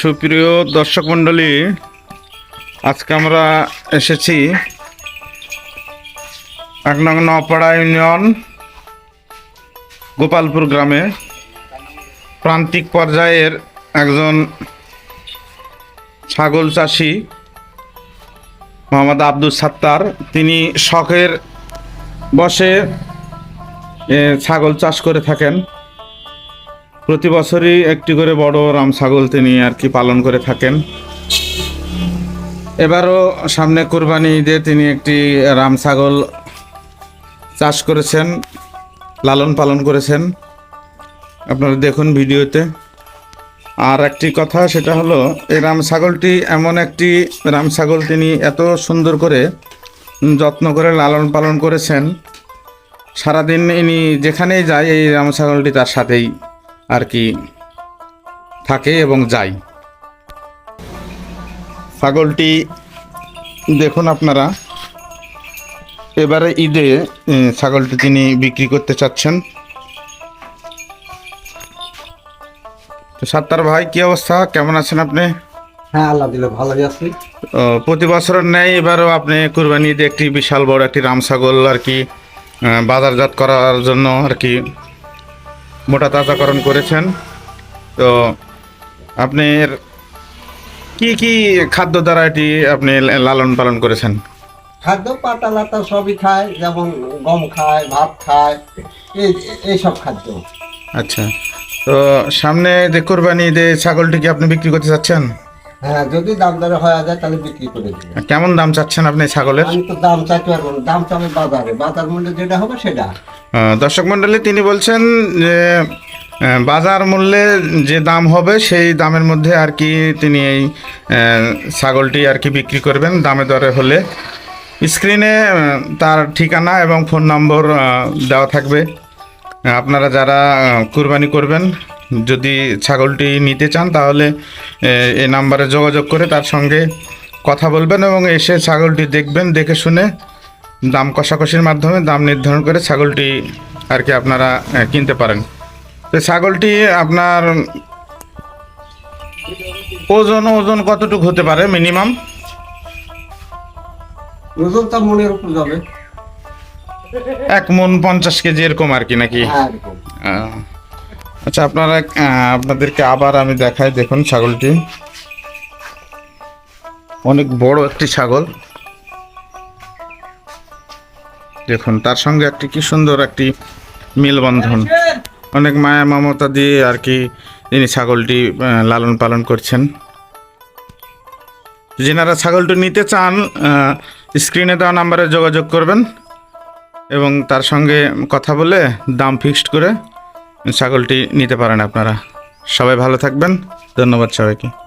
সুপ্রিয় দর্শক মণ্ডলী, আজকে আমরা এসেছি এক নং নপাড়া ইউনিয়ন, গোপালপুর গ্রামে। প্রান্তিক পর্যায়ের একজন ছাগল চাষি, মোহাম্মদ আব্দুল সাত্তার। তিনি শখের বসে ছাগল চাষ করে থাকেন। প্রতি বছরই একটি করে বড় রাম ছাগল তিনি আর কি পালন করে থাকেন। এবারও সামনে কোরবানি ঈদে তিনি একটি রাম ছাগল চাষ করেছেন, লালন পালন করেছেন। আপনারা দেখুন ভিডিওতে। আর একটি কথা, সেটা হলো, এই রাম ছাগলটি এমন একটি রাম ছাগল তিনি এত সুন্দর করে যত্ন করে লালন পালন করেছেন। সারাদিন ইনি যেখানেই যায়, এই রাম ছাগলটি তার সাথেই আর কি থাকে এবং যায়। ছাগলটি দেখুন আপনারা এবারে ঈদে ছাগলটি তিনি বিক্রি করতে চাচ্ছেন। তো সাত্তার ভাই কি অবস্থা? কেমন আছেন আপনি? হ্যাঁ আল্লাহ দিলে ভালোই আছি প্রতি বছরের ন্যায় এবারও আপনি কুরবানি ঈদে একটি বিশাল বড় একটি রাম ছাগল আর কি বাজারজাত করার জন্য আর কি মোটা তাজাকরণ করেছেন। তো আপনার কি কি খাদ্য দ্বারা এটি আপনি লালন পালন করেছেন? খাদ্য পাতা লাতা সবই খায় যেমন গম খায় ভাত খায় এই এইসব খাদ্য। আচ্ছা। তো সামনে যে কোরবানি ঈদে ছাগলটি কি আপনি বিক্রি করতে চাচ্ছেন? হ্যাঁ যদি দাম দরে হয়ে যায় তাহলে বিক্রি করে দিব কেমন দাম চাচ্ছেন আপনি ছাগলের? আমি তো দাম চাইতে পারব না দাম চাবে বাজারে বাজার মূল্যে যেটা হবে সেটা। দর্শক মণ্ডলী তিনি বলছেন যে বাজার মূল্যে যে দাম হবে সেই দামের মধ্যে আর কি তিনি এই ছাগলটি আর কি বিক্রি করবেন দামে দরে হলে। স্ক্রিনে তার ঠিকানা এবং ফোন নম্বর দেওয়া থাকবে। আপনারা যারা কুরবানি করবেন যদি ছাগলটি নিতে চান তাহলে এই নাম্বারে যোগাযোগ করে তার সঙ্গে কথা বলবেন এবং এসে ছাগলটি দেখবেন দেখে শুনে দাম কষাকষির মাধ্যমে দাম নির্ধারণ করে ছাগলটি আর কি আপনারা কিনতে পারেন। তো ছাগলটি আপনার ওজন ওজন কতটুকু হতে পারে মিনিমাম? ওজন তো মনের উপর যাবে। এক মন পঞ্চাশ কেজি এরকম আর কি নাকি? হ্যাঁ আচ্ছা আপনারা আপনাদেরকে আবার আমি দেখাই, দেখুন ছাগলটি। অনেক বড় একটি ছাগল। দেখুন, তার সঙ্গে একটি কি সুন্দর একটি মেলবন্ধন। অনেক মায়া মমতা দিয়ে আর কি তিনি ছাগলটি লালন পালন করছেন। যেনারা ছাগলটি নিতে চান স্ক্রিনে দেওয়া নাম্বারে যোগাযোগ করবেন এবং তার সঙ্গে কথা বলে দাম ফিক্সড করে ছাগলটি নিতে পারেন আপনারা। সবাই ভালো থাকবেন। ধন্যবাদ সবাইকে।